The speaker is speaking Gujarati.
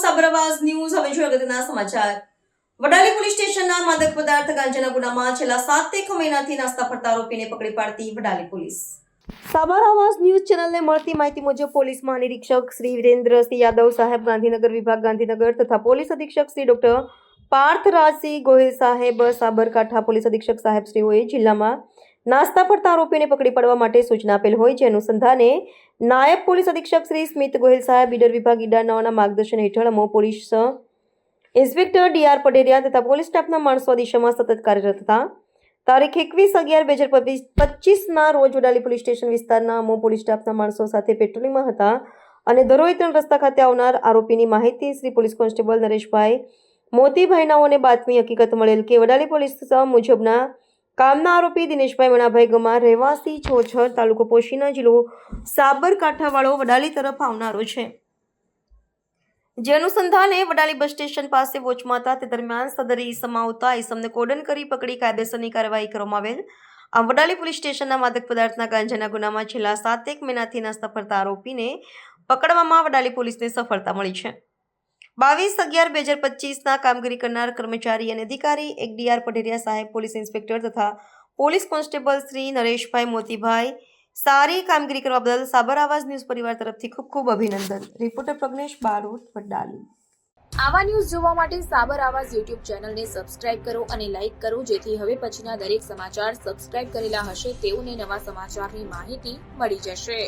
સાબરવાસ ન્યૂઝ. હવે જોઈએ અગત્યના સમાચાર. વડાલી પોલીસ સ્ટેશનના માદક પદાર્થ ગાંજાના ગુનામાં છેલ્લા સાતેક મહિનાથી નાસ્તા ફરતા આરોપીને પકડી પાડતી વડાલી પોલીસ. સાબર આવાસ ન્યૂઝ ચેનલને મળતી માહિતી મુજબ પોલીસ મહાનિરીક્ષક શ્રી વિરેન્દ્રસિંહ યાદવ સાહેબ ગાંધીનગર વિભાગ ગાંધીનગર તથા પોલીસ અધિક્ષક શ્રી ડોક્ટર પાર્થરાજસિંહ ગોહિલ સાહેબ, સાબરકાંઠા પોલીસ અધિક્ષક સાહેબ શ્રીઓએ જિલ્લામાં નાસ્તા ફરતા આરોપીને પકડી પાડવા માટે સૂચના આપેલ હોય, જે અનુસંધાને નાયબ પોલીસ અધિક્ષક શ્રી સ્મિત ગોહિલ સાહેબ, ઈડર વિભાગ ઈડાનાઓના માર્ગદર્શન હેઠળ અમો પોલીસ ઇન્સ્પેક્ટર ડીઆર પટેરિયા તથા પોલીસ સ્ટાફના માણસો આ દિશામાં સતત કાર્યરત હતા. તારીખ એકવીસ અગિયાર બે હજાર પચીસના રોજ વડાલી પોલીસ સ્ટેશન વિસ્તારના અમો પોલીસ સ્ટાફના માણસો સાથે પેટ્રોલિંગમાં હતા અને દરોઈ ત્રણ રસ્તા ખાતે આવનાર આરોપીની માહિતી શ્રી પોલીસ કોન્સ્ટેબલ નરેશભાઈ મોતીભાઈ ભાઈનાઓને બાતમી હકીકત મળેલ કે વડાલી પોલીસ મુજબના કામના આરોપી દિનેશભાઈ મણાભાઈ ગમા રહેવાસી છોછર તાલુકો પોશીના જિલ્લો સાબરકાંઠાવાળો વડાલી તરફ આવનારો છે. જે અનુસંધાને વડાલી બસ સ્ટેશન પાસે વોચમાં હતા તે દરમિયાન સદર ઈસમ આવતા ઈસમને કોડન કરી પકડી કાયદેસરની કાર્યવાહી કરવામાં આવેલ. આ વડાલી પોલીસ સ્ટેશનના માદક પદાર્થના ગાંજાના ગુનામાં છેલ્લા સાતેક મહિનાથી નાસ્તા ફરતા આરોપીને પકડવામાં વડાલી પોલીસને સફળતા મળી છે. બાવીસ અગિયાર બે હજાર પચીસના કામગીરી કરનાર કર્મચારી અને અધિકારી એક ડીઆર પટેરિયા સાહેબ, પોલીસ ઇન્સ્પેક્ટર તથા પોલીસ કોન્સ્ટેબલ શ્રી નરેશભાઈ મોતીભાઈ સારી કામગીરી કરવા બદલ સાબર આવાજ ન્યૂઝ પરિવાર તરફથી ખૂબ ખૂબ અભિનંદન. રિપોર્ટર પ્રજ્ઞેશ બારોટ વડાલી આવા ન્યૂઝ જોવા માટે સાબર આવાજ યુટ્યુબ ચેનલને સબસ્ક્રાઇબ કરો અને લાઇક કરો, જેથી હવે પછીના દરેક સમાચાર સબસ્ક્રાઇબ કરેલા હશે તેઓને નવા સમાચારની માહિતી મળી જશે.